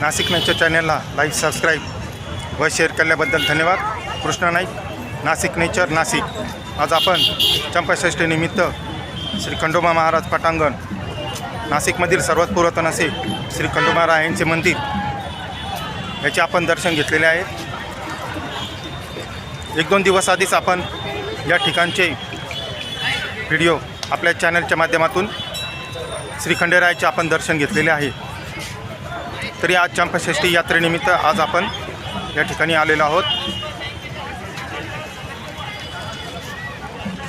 Nashik nature चॅनलला like subscribe व share केल्याबद्दल धन्यवाद. कृष्णा नाईक नाशिक नेचर नाशिक. आज आपण चंपाषष्ठीनिमित्त श्री खंडोबा महाराज पटांगण नाशिकमधील सर्वात पुरातन असे श्री खंडोबा रायांचे मंदिर याचे आपण दर्शन घेतलेले आहे. एक दोन दिवस आधीच आपण या ठिकाणचे व्हिडिओ आपल्या चॅनलच्या माध्यमातून श्री खंडेरायाचे आपण दर्शन घेतलेले आहे. तरी आज चंपाषष्ठी यात्रेनिमित्त आज आपण या ठिकाणी आलेलो आहोत.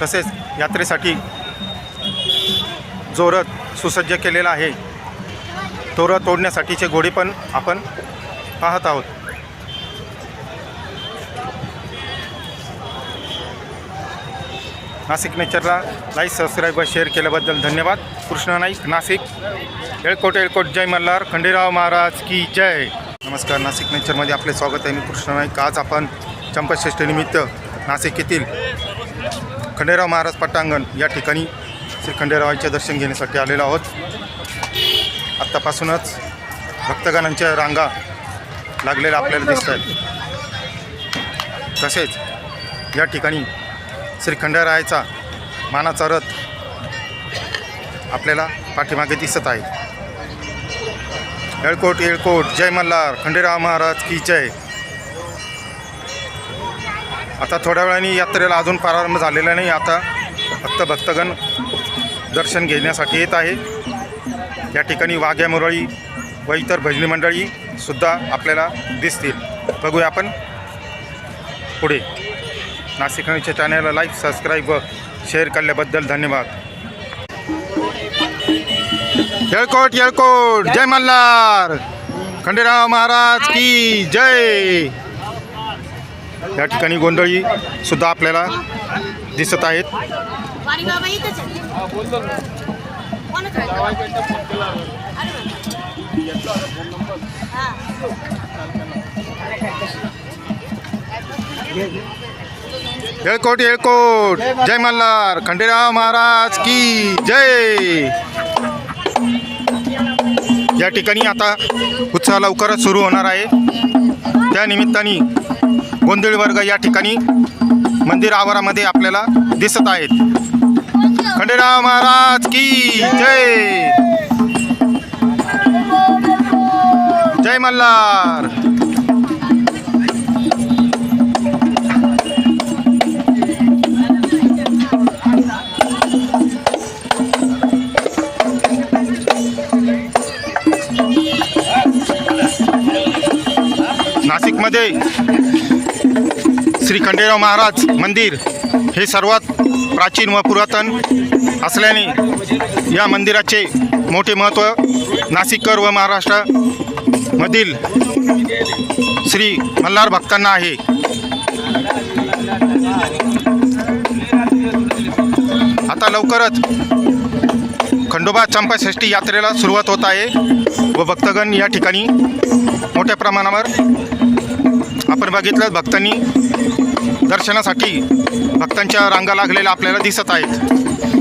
तसेच यात्रेसाठी जो रथ सुसज्ज केलेला आहे. तो रथ तोडण्यासाठीचे घोडे पण आपण पाहत आहोत. नाशिक नेचरला लाईक सबस्क्राईब व शेअर केल्याबद्दल धन्यवाद. कृष्णा नाईक नाशिक. एळकोट एळकोट जय मल्हार. खंडेराव महाराज की जय. नमस्कार. नाशिक नेचरमध्ये आपले स्वागत आहे. मी कृष्णा नाईक. आज आपण चंपाषष्ठीनिमित्त नाशिक येथील खंडेराव महाराज पटांगण या ठिकाणी श्री खंडेरावांचे दर्शन घेण्यासाठी आलेलो आहोत. आत्तापासूनच भक्तगणांच्या रांगा लागलेल्या आपल्याला दिसत आहेत तसेच या ठिकाणी श्री खंडेरायाचा मानाचा रथ आपल्याला पाठीमागे दिसत आहे. येळकोट येळकोट जय मल्हार खंडेराव महाराज की जय. आता थोड्या वेळाने यात्रेला अजून प्रारंभ झालेला नाही आता फक्त भक्तगण दर्शन घेण्यासाठी येत आहे. या ठिकाणी वाघ्या मुरळी व इतर भजनी मंडळीसुद्धा आपल्याला दिसतील. बघूया आपण पुढे. नाशिक न्यूजच्या चॅनलला लाईक सबस्क्राईब व शेअर केल्याबद्दल धन्यवाद. येळकोट येळकोट. जय मल्हार. खंडेराव महाराज की जय. या ठिकाणी गोंधळी सुद्धा आपल्याला दिसत आहेत. Yeah. येळकोट येळकोट जय मल्हार। खंडेराव महाराज की जय। या ठिकाणी आता उत्सव लवकरच सुरू होणार आहे. त्या निमित्ताने गोंधळी वर्ग या ठिकाणी मंदिर आवारामध्ये आपल्याला दिसत आहेत. खंडेराव महाराज की जय। जय मल्हार। नाशिकमध्ये श्री खंडेराव महाराज मंदिर हे सर्वात प्राचीन व पुरातन असल्याने या मंदिराचे मोठे महत्त्व नाशिककर व महाराष्ट्रामधील श्री मल्हार भक्तांना आहे. आता लवकरच खंडोबा चंपाषष्ठी यात्रेला सुरुवात होत आहे व भक्तगण या ठिकाणी मोठ्या प्रमाणावर आपण बघितलं भक्तांनी दर्शनासाठी भक्तांच्या रांगा लागलेल्या आपल्याला दिसत आहेत.